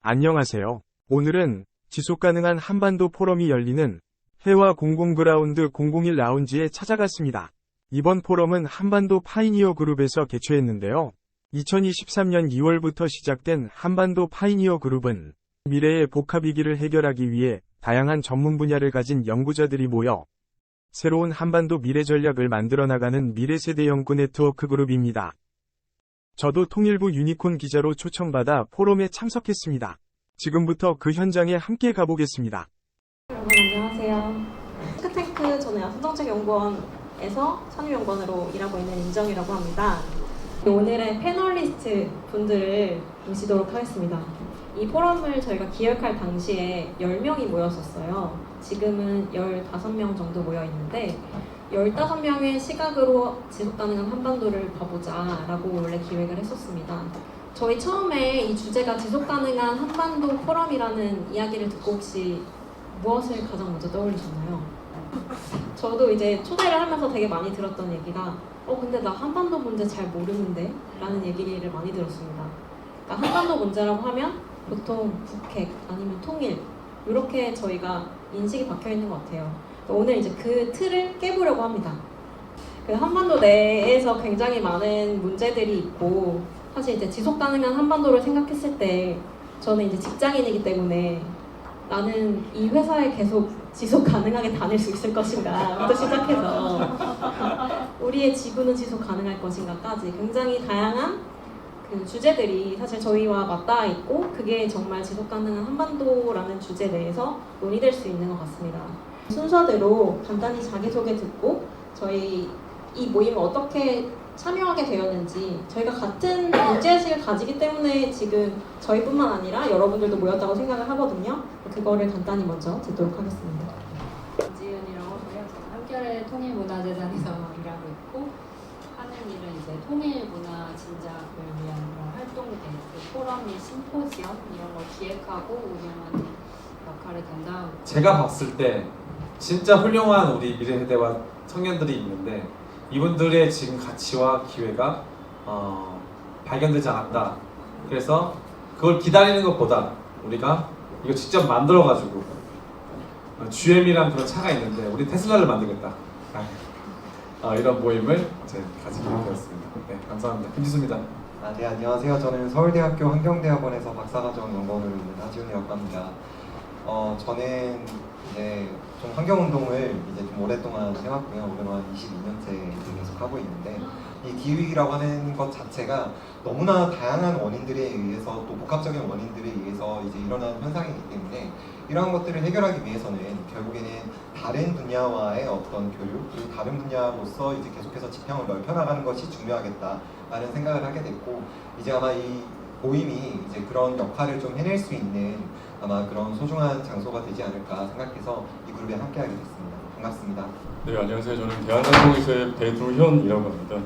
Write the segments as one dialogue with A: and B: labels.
A: 안녕하세요. 오늘은 지속가능한 한반도 포럼이 열리는 해와 공공그라운드 001 라운지에 찾아갔습니다. 이번 포럼은 한반도 파이니어 그룹에서 개최했는데요. 2023년 2월부터 시작된 한반도 파이니어 그룹은 미래의 복합위기를 해결하기 위해 다양한 전문 분야를 가진 연구자들이 모여 새로운 한반도 미래 전략을 만들어 나가는 미래세대 연구 네트워크 그룹입니다. 저도 통일부 유니콘 기자로 초청받아 포럼에 참석했습니다. 지금부터 그 현장에 함께 가보겠습니다.
B: 여러분 안녕하세요. 탱크탱크 저는 야선정책연구원에서 산유연구원으로 일하고 있는 임정이라고 합니다. 오늘의 패널리스트 분들을 모시도록 하겠습니다. 이 포럼을 저희가 기획할 당시에 10명이 모였었어요. 지금은 15명 정도 모여 있는데 15명의 시각으로 지속 가능한 한반도를 봐보자 라고 원래 기획을 했었습니다. 저희 처음에 이 주제가 지속 가능한 한반도 포럼이라는 이야기를 듣고 혹시 무엇을 가장 먼저 떠올리셨나요? 저도 이제 초대를 하면서 되게 많이 들었던 얘기가 어 근데 나 한반도 문제 잘 모르는데 라는 얘기를 많이 들었습니다. 그러니까 한반도 문제라고 하면 보통 북핵 아니면 통일 이렇게 저희가 인식이 박혀 있는 것 같아요. 오늘 이제 그 틀을 깨보려고 합니다. 그 한반도 내에서 굉장히 많은 문제들이 있고 사실 이제 지속 가능한 한반도를 생각했을 때 저는 이제 직장인이기 때문에 나는 이 회사에 계속 지속 가능하게 다닐 수 있을 것인가부터 시작해서 우리의 지구는 지속 가능할 것인가까지 굉장히 다양한 그 주제들이 사실 저희와 맞닿아 있고 그게 정말 지속 가능한 한반도라는 주제 내에서 논의될 수 있는 것 같습니다. 순서대로 간단히 자기소개 듣고 저희 이 모임을 어떻게 참여하게 되었는지 저희가 같은 문제의식을 가지기 때문에 지금 저희뿐만 아니라 여러분들도 모였다고 생각을 하거든요. 그거를 간단히 먼저 듣도록 하겠습니다.
C: 김지은이라고 하고요. 저는 한겨레 통일문화재단에서 일하고 있고 하는 일은 이제 통일문화 진작을 위한 그런 활동들, 그 포럼 및 심포지엄 이런 걸 기획하고 운영하는 역할을 담당하고
D: 제가 봤을 때 진짜 훌륭한 우리 미래 세대와 청년들이 있는데 이분들의 지금 가치와 기회가 어, 발견되지 않았다. 그래서 그걸 기다리는 것보다 우리가 이거 직접 만들어 가지고 GM이란 그런 차가 있는데 우리 테슬라를 만들겠다. 어, 이런 모임을 이제 가지게 되었습니다. 네, 감사합니다. 김지수입니다.
E: 아, 네, 안녕하세요. 저는 서울대학교 환경대학원에서 박사과정 있는 하지훈이라고 합니다. 어, 저는 이제 좀 환경운동을 이제 좀 오랫동안 해왔고요. 오랫동안 22년째 계속 하고 있는데 이 기후위기라고 하는 것 자체가 너무나 다양한 원인들에 의해서 또 복합적인 원인들에 의해서 이제 일어나는 현상이기 때문에 이러한 것들을 해결하기 위해서는 결국에는 다른 분야와의 어떤 교육 그리고 다른 분야로서 이제 계속해서 지평을 넓혀나가는 것이 중요하겠다라는 생각을 하게 됐고 이제 아마 이 모임이 이제 그런 역할을 좀 해낼 수 있는 아마 그런 소중한 장소가 되지 않을까 생각해서 이 그룹에 함께하게 됐습니다. 반갑습니다.
F: 네 안녕하세요. 저는 대한항공에서의 배두현이라고 합니다.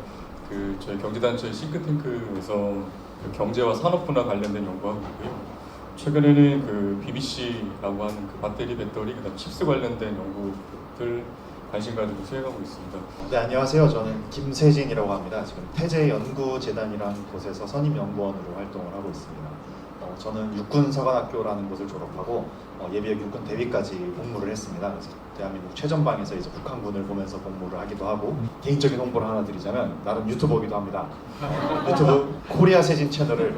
F: 그 저희 경제단체 싱크탱크에서 그 경제와 산업분야 관련된 연구하고 있고요. 최근에는 그 BBC라고 하는 그 배터리 배터리 그다음 칩스 관련된 연구들 관심 가지고 수행하고 있습니다.
G: 네 안녕하세요. 저는 김세진이라고 합니다. 지금 태제연구재단이라는 곳에서 선임 연구원으로 활동을 하고 있습니다. 어, 저는 육군사관학교라는 곳을 졸업하고 어, 예비역 육군 대위까지 복무를 했습니다. 그래서 대한민국 최전방에서 이제 북한군을 보면서 복무를 하기도 하고 개인적인 홍보를 하나 드리자면 나름 유튜버기도 합니다. 어, 유튜브 코리아 세진 채널을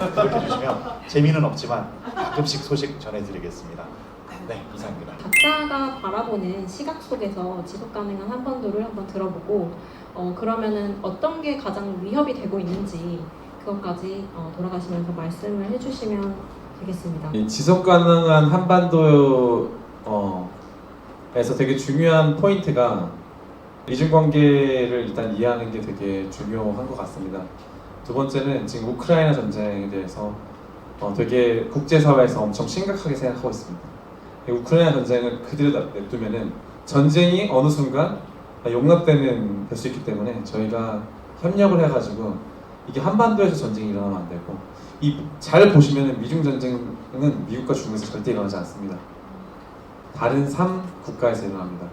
G: 구독해 주시면 재미는 없지만 가끔씩 소식 전해드리겠습니다. 네 이상입니다.
B: 각자가 바라보는 시각 속에서 지속 가능한 한반도를 한번 들어보고 어, 그러면은 어떤 게 가장 위협이 되고 있는지 그것까지 어, 돌아가시면서 말씀을 해주시면 되겠습니다.
D: 이 지속 가능한 한반도에서 되게 중요한 포인트가 이중 관계를 일단 이해하는 게 되게 중요한 것 같습니다. 두 번째는 지금 우크라이나 전쟁에 대해서 어, 되게 국제사회에서 엄청 심각하게 생각하고 있습니다. 이 우크라이나 전쟁을 그대로 냅두면은 전쟁이 어느 순간 용납되는 될 수 있기 때문에 저희가 협력을 해가지고 이게 한반도에서 전쟁이 일어나면 안 되고 이 잘 보시면은 미중 전쟁은 미국과 중국에서 절대 일어나지 않습니다. 다른 3 국가에서 일어납니다.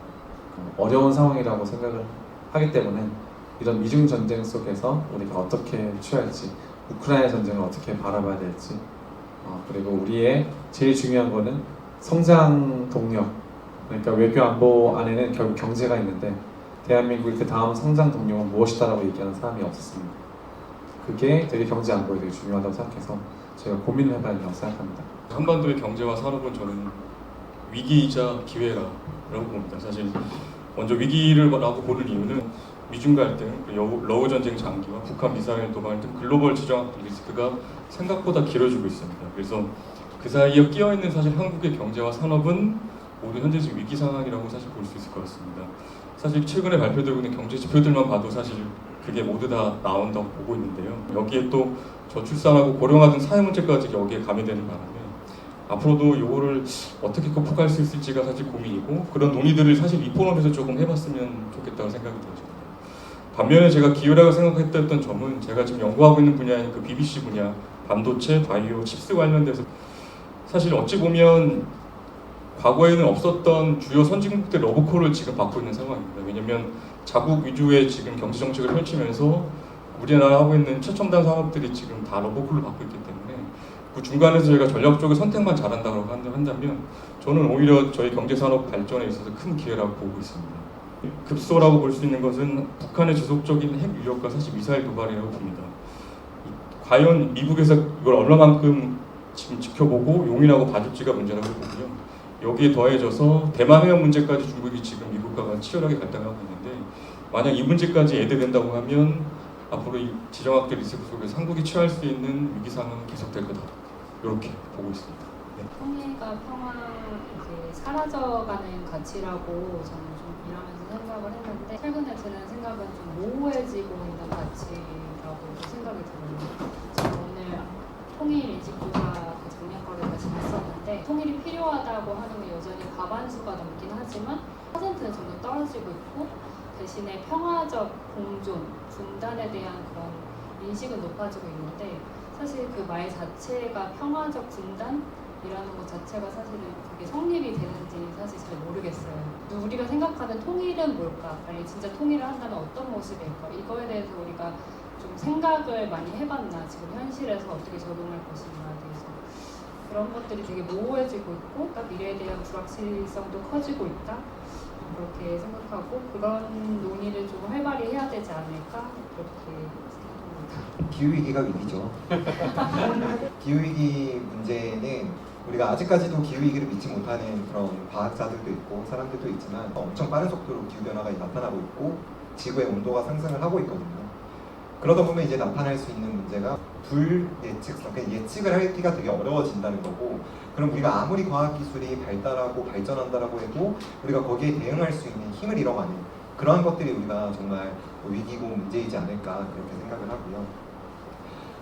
D: 어, 어려운 상황이라고 생각을 하기 때문에 이런 미중 전쟁 속에서 우리가 어떻게 취할지 우크라이나 전쟁을 어떻게 바라봐야 될지 어, 그리고 우리의 제일 중요한 거는 성장 동력. 그러니까 외교 안보 안에는 결국 경제가 있는데 대한민국의 그 다음 성장 동력은 무엇이다라고 얘기하는 사람이 없었습니다. 그게 되게 경제 안보에 되게 중요하다고 생각해서 제가 고민을 해봐야 된다고 생각합니다.
F: 한반도의 경제와 산업은 저는 위기이자 기회라고 봅니다. 사실 먼저 위기를 라고 보는 이유는 미중 갈등, 그리고 러우 전쟁 장기와 북한 미사일 도발 등 글로벌 지정학적 리스크가 생각보다 길어지고 있습니다. 그래서 그 사이에 끼어 있는 사실 한국의 경제와 산업은 모두 현재 지금 위기 상황이라고 사실 볼 수 있을 것 같습니다. 사실 최근에 발표되고 있는 경제 지표들만 봐도 사실 그게 모두 다 나온다고 보고 있는데요. 여기에 또 저출산하고 고령화 등 사회 문제까지 여기에 가미되는 바람에 앞으로도 이거를 어떻게 극복할 수 있을지가 사실 고민이고 그런 논의들을 사실 이 포럼에서 조금 해봤으면 좋겠다고 생각이 들어요. 반면에 제가 기회라고 생각했던 점은 제가 지금 연구하고 있는 분야인 그 BBC 분야 반도체, 바이오, 칩스 관련돼서 사실 어찌 보면 과거에는 없었던 주요 선진국들 러브콜을 지금 받고 있는 상황입니다. 왜냐하면 자국 위주의 지금 경제 정책을 펼치면서 우리나라 하고 있는 최첨단 산업들이 지금 다 러브콜을 받고 있기 때문에 그 중간에서 저희가 전략적인 선택만 잘한다고 한다- 한다면 저는 오히려 저희 경제 산업 발전에 있어서 큰 기회라고 보고 있습니다. 급소라고 볼 수 있는 것은 북한의 지속적인 핵 위협과 사실 미사일 도발이라고 봅니다. 이- 과연 미국에서 이걸 얼마만큼 지금 지켜보고 용인하고 봐줄지가 문제라고 보고요. 여기에 더해져서 대만 해협 문제까지 중국이 지금 미국과 치열하게 갈등하고 있는데 만약 이 문제까지 예대된다고 하면 앞으로 이 지정학적 리스크 속에서 한국이 처할 수 있는 위기 상황은 계속될 거다. 이렇게 보고 있습니다.
C: 통일과 평화 이제 사라져가는 가치라고 저는 좀 일하면서 생각을 했는데 최근에 드는 생각은 좀 모호해지고 있는 가치라고 생각이 들어요. 통일 인식조사 그 작년 거를 같이 봤었는데 통일이 필요하다고 하는 게 여전히 과반수가 넘긴 하지만 퍼센트는 점점 떨어지고 있고 대신에 평화적 공존, 분단에 대한 그런 인식은 높아지고 있는데 사실 그 말 자체가 평화적 분단 이라는 것 자체가 사실은 그게 성립이 되는지 사실 잘 모르겠어요. 우리가 생각하는 통일은 뭘까? 아니 진짜 통일을 한다면 어떤 모습일까? 이거에 대해서 우리가 좀 생각을 많이 해봤나? 지금 현실에서 어떻게 적용할 것인가에 대해서 그런 것들이 되게 모호해지고 있고 딱 미래에 대한 불확실성도 커지고 있다. 그렇게 생각하고 그런 논의를 좀 활발히 해야 되지 않을까 그렇게 생각합니다.
E: 기후위기가 위기죠. 기후위기 문제는 우리가 아직까지도 기후위기를 믿지 못하는 그런 과학자들도 있고 사람들도 있지만 엄청 빠른 속도로 기후변화가 나타나고 있고 지구의 온도가 상승을 하고 있거든요. 그러다 보면 이제 나타날 수 있는 문제가 불예측성, 그러니까 예측을 하기가 되게 어려워진다는 거고 그럼 우리가 아무리 과학기술이 발달하고 발전한다라고 해도 우리가 거기에 대응할 수 있는 힘을 잃어가는 그러한 것들이 우리가 정말 위기고 문제이지 않을까 그렇게 생각을 하고요.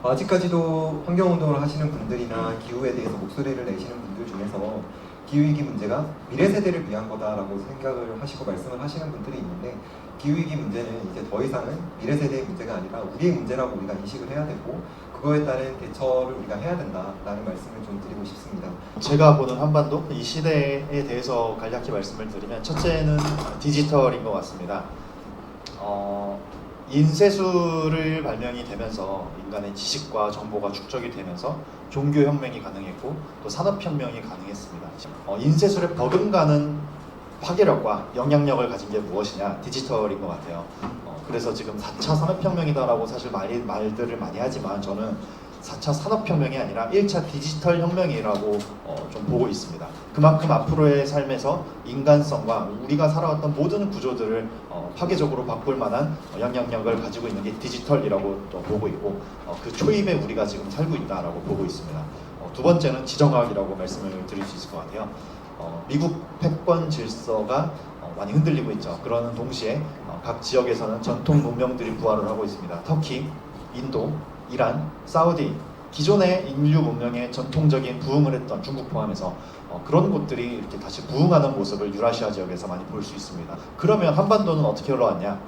E: 아직까지도 환경운동을 하시는 분들이나 기후에 대해서 목소리를 내시는 분들 중에서 기후위기 문제가 미래 세대를 위한 거다라고 생각을 하시고 말씀을 하시는 분들이 있는데 기후위기 문제는 이제 더 이상은 미래 세대의 문제가 아니라 우리의 문제라고 우리가 인식을 해야 되고 그거에 따른 대처를 우리가 해야 된다라는 말씀을 좀 드리고 싶습니다.
G: 제가 보는 한반도 이 시대에 대해서 간략히 말씀을 드리면 첫째는 디지털인 것 같습니다. 어, 인쇄술을 발명이 되면서 인간의 지식과 정보가 축적이 되면서 종교 혁명이 가능했고 또 산업 혁명이 가능했습니다. 어, 인쇄술에 버금가는 파괴력과 영향력을 가진 게 무엇이냐 디지털인 것 같아요. 어, 그래서 지금 4차 산업혁명이다라고 사실 말이, 말들을 많이 하지만 저는 4차 산업혁명이 아니라 1차 디지털 혁명이라고 어, 좀 보고 있습니다. 그만큼 앞으로의 삶에서 인간성과 우리가 살아왔던 모든 구조들을 어, 파괴적으로 바꿀 만한 어, 영향력을 가지고 있는 게 디지털이라고 또 보고 있고 어, 그 초입에 우리가 지금 살고 있다라고 보고 있습니다. 어, 두 번째는 지정학이라고 말씀을 드릴 수 있을 것 같아요. 어, 미국 패권 질서가 어, 많이 흔들리고 있죠. 그러는 동시에 어, 각 지역에서는 전통 문명들이 부활을 하고 있습니다. 터키, 인도, 이란, 사우디 기존의 인류 문명의 전통적인 부흥을 했던 중국 포함해서 어, 그런 곳들이 이렇게 다시 부흥하는 모습을 유라시아 지역에서 많이 볼 수 있습니다. 그러면 한반도는 어떻게 흘러왔냐?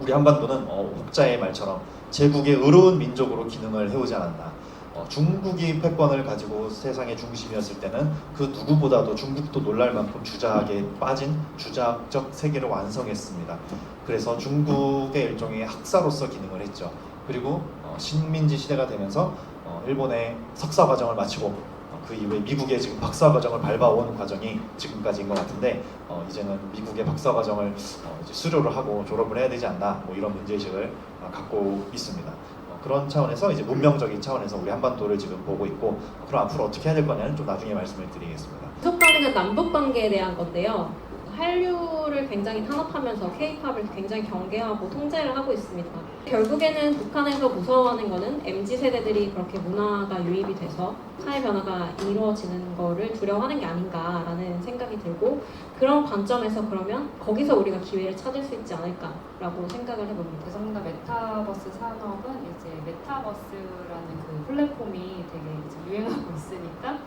G: 우리 한반도는 어, 혹자의 말처럼 제국의 의로운 민족으로 기능을 해오지 않았나. 어, 중국이 패권을 가지고 세상의 중심이었을 때는 그 누구보다도 중국도 놀랄 만큼 주작에 빠진 주작적 세계를 완성했습니다. 그래서 중국의 일종의 학사로서 기능을 했죠. 그리고 어, 식민지 시대가 되면서 어, 일본의 석사 과정을 마치고 어, 그 이후에 미국의 지금 박사 과정을 밟아온 과정이 지금까지인 것 같은데 어, 이제는 미국의 박사 과정을 어, 이제 수료를 하고 졸업을 해야 되지 않나 뭐 이런 문제의식을 어, 갖고 있습니다. 어, 그런 차원에서 이제 문명적인 차원에서 우리 한반도를 지금 보고 있고 어, 그럼 앞으로 어떻게 해야 될 거냐는 좀 나중에 말씀을 드리겠습니다.
B: 지속 가능한 남북 관계에 대한 건데요. 한류를 굉장히 탄압하면서 K-팝을 굉장히 경계하고 통제를 하고 있습니다. 결국에는 북한에서 무서워하는 거는 MZ 세대들이 그렇게 문화가 유입이 돼서 사회 변화가 이루어지는 거를 두려워하는 게 아닌가라는 생각이 들고 그런 관점에서 그러면 거기서 우리가 기회를 찾을 수 있지 않을까라고 생각을 해봅니다.
C: 대성과 메타버스 산업은 이제 메타버스라는 그 플랫폼이 되게 유행하고 있으니까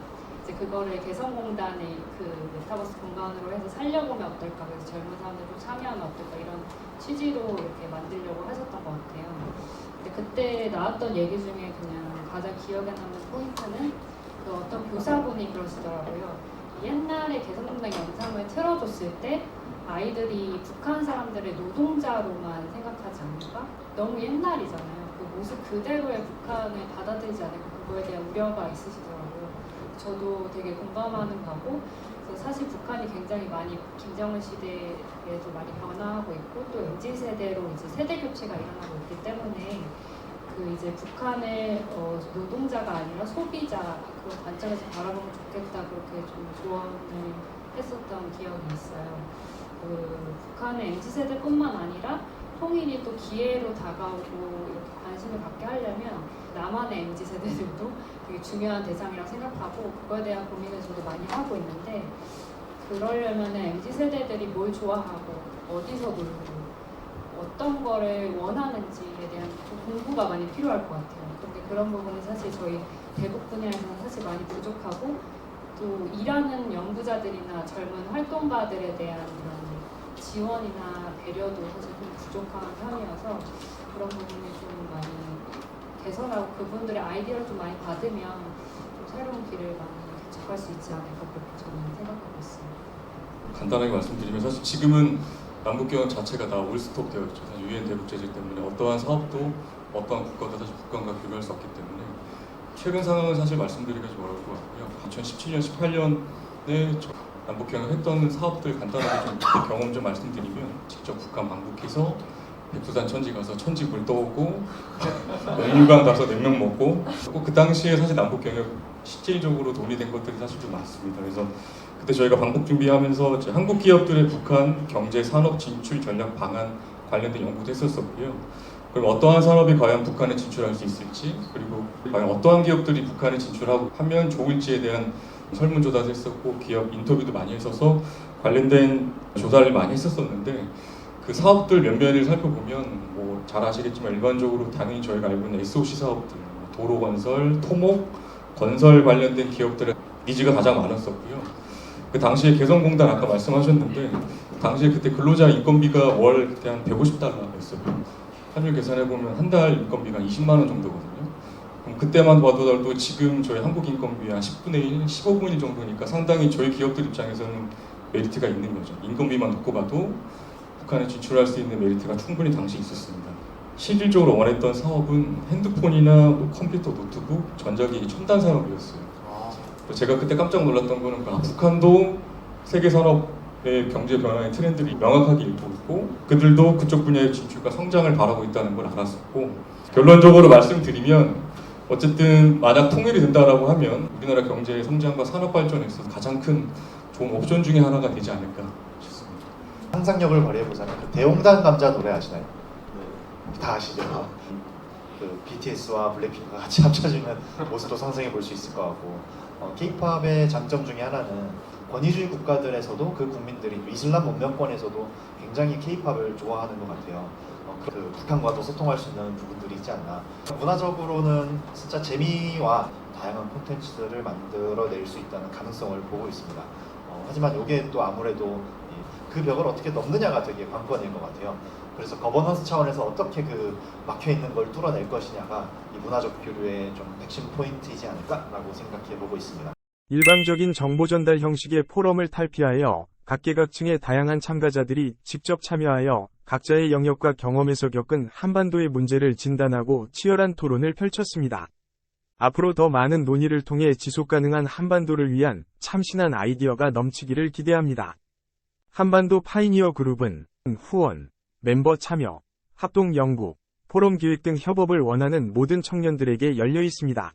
C: 이제 그거를 개성공단의 그 메타버스 공간으로 해서 살려보면 어떨까 그래서 젊은 사람들 좀 참여하면 어떨까 이런 취지로 이렇게 만들려고 하셨던 것 같아요. 근데 그때 나왔던 얘기 중에 그냥 가장 기억에 남는 포인트는 그 어떤 교사분이 그러시더라고요. 옛날에 개성공단 영상을 틀어줬을 때 아이들이 북한 사람들을 노동자로만 생각하지 않을까? 너무 옛날이잖아요. 그 모습 그대로의 북한을 받아들이지 않을까? 그거에 대한 우려가 있으시더라고요. 저도 되게 공감하는 바고 사실 북한이 굉장히 많이 김정은 시대에도 많이 변화하고 있고 또 MZ 세대로 이제 세대 교체가 일어나고 있기 때문에 그 이제 북한을 어, 노동자가 아니라 소비자 그런 관점에서 바라보면 좋겠다 그렇게 좀 조언을 했었던 기억이 있어요. 그 북한의 MZ 세대뿐만 아니라 통일이 또 기회로 다가오고 이렇게 관심을 갖게 하려면 남한의 MZ 세대들도 되게 중요한 대상이라고 생각하고 그거에 대한 고민을 저도 많이 하고 있는데 그러려면 MZ 세대들이 뭘 좋아하고 어디서 놀고 어떤 거를 원하는지에 대한 좀 공부가 많이 필요할 것 같아요. 근데 그런 부분은 사실 저희 대북 분야에서는 사실 많이 부족하고 또 일하는 연구자들이나 젊은 활동가들에 대한 그런 지원이나 배려도 사실 좀 부족한 편이어서 그런 부분이 좀 많이 개선하고 그분들의 아이디어를 좀 많이 받으면 좀 새로운 길을 많이 개척할 수 있지 않을까 그렇게 저는 생각하고 있어요.
F: 간단하게 말씀드리면 사실 지금은 남북경협 자체가 다 올스톱 되어 있죠. 사실 유엔 대북 제재 때문에 어떠한 사업도 어떠한 국가도 사실 북한과 교류할 수 없기 때문에 최근 상황은 사실 말씀드리기가 좀 어려울 것 같고요. 2017년, 18년에 남북경협 했던 사업들 간단하게 좀 경험 좀 말씀드리면 직접 북한 방북해서 백두산 천지 가서 천지 물 떠오고 의유관 가서 냉면 먹고 꼭그 당시에 사실 남북경협 실질적으로 돈이 된 것들이 사실 좀 많습니다. 그래서 그때 저희가 방북 준비하면서 한국 기업들의 북한 경제 산업 진출 전략 방안 관련된 연구도 했었었고요. 그럼 어떠한 산업이 과연 북한에 진출할 수 있을지 그리고 과연 어떠한 기업들이 북한에 진출하고 하면 좋을지에 대한 설문조사도 했었고 기업 인터뷰도 많이 했어서 관련된 조사를 많이 했었었는데 그 사업들 면면을 살펴보면 뭐 잘 아시겠지만 일반적으로 당연히 저희가 알고 있는 SOC 사업들 뭐 도로 건설, 토목, 건설 관련된 기업들의 니즈가 가장 많았었고요. 그 당시에 개성공단 아까 말씀하셨는데 당시에 그때 근로자 인건비가 월 그때 한 150달러였어요. 환율 계산해 보면 한 달 인건비가 20만 원 정도거든요. 그럼 그때만 봐도 지금 저희 한국 인건비 한 10분의 1, 15분의 1 정도니까 상당히 저희 기업들 입장에서는 메리트가 있는 거죠. 인건비만 놓고 봐도 북한에 진출할 수 있는 메리트가 충분히 당시 있었습니다. 실질적으로 원했던 사업은 핸드폰이나 뭐 컴퓨터, 노트북, 전자기기 첨단 산업이었어요. 또 제가 그때 깜짝 놀랐던 거는 아, 북한도 세계 산업의 경제 변화의 트렌드를 명확하게 읽고 있고 그들도 그쪽 분야의 진출과 성장을 바라고 있다는 걸 알았었고 결론적으로 말씀드리면 어쨌든 만약 통일이 된다라고 하면 우리나라 경제의 성장과 산업 발전에 있어서 가장 큰 좋은 옵션 중에 하나가 되지 않을까 싶습니다.
G: 상상력을 발휘해보자면 그 대홍단 감자 노래 아시나요? 다 아시죠? 그 BTS와 블랙핑크가 같이 합쳐지는 모습도 상상해 볼 수 있을 것 같고 어, K-팝의 장점 중에 하나는 권위주의 국가들에서도 그 국민들이 또 이슬람 문명권에서도 굉장히 K-팝을 좋아하는 것 같아요. 어, 그, 그 북한과도 소통할 수 있는 부분들이 있지 않나. 문화적으로는 진짜 재미와 다양한 콘텐츠들을 만들어낼 수 있다는 가능성을 보고 있습니다. 어, 하지만 이게 또 아무래도 이- 그 벽을 어떻게 넘느냐가 되게 관건일 것 같아요. 그래서 거버넌스 차원에서 어떻게 그 막혀 있는 걸 뚫어낼 것이냐가 이 문화적 교류의 좀 핵심 포인트이지 않을까라고 생각해 보고 있습니다.
A: 일방적인 정보 전달 형식의 포럼을 탈피하여 각계각층의 다양한 참가자들이 직접 참여하여 각자의 영역과 경험에서 겪은 한반도의 문제를 진단하고 치열한 토론을 펼쳤습니다. 앞으로 더 많은 논의를 통해 지속가능한 한반도를 위한 참신한 아이디어가 넘치기를 기대합니다. 한반도 파이니어 그룹은 후원, 멤버 참여, 합동 연구, 포럼 기획 등 협업을 원하는 모든 청년들에게 열려 있습니다.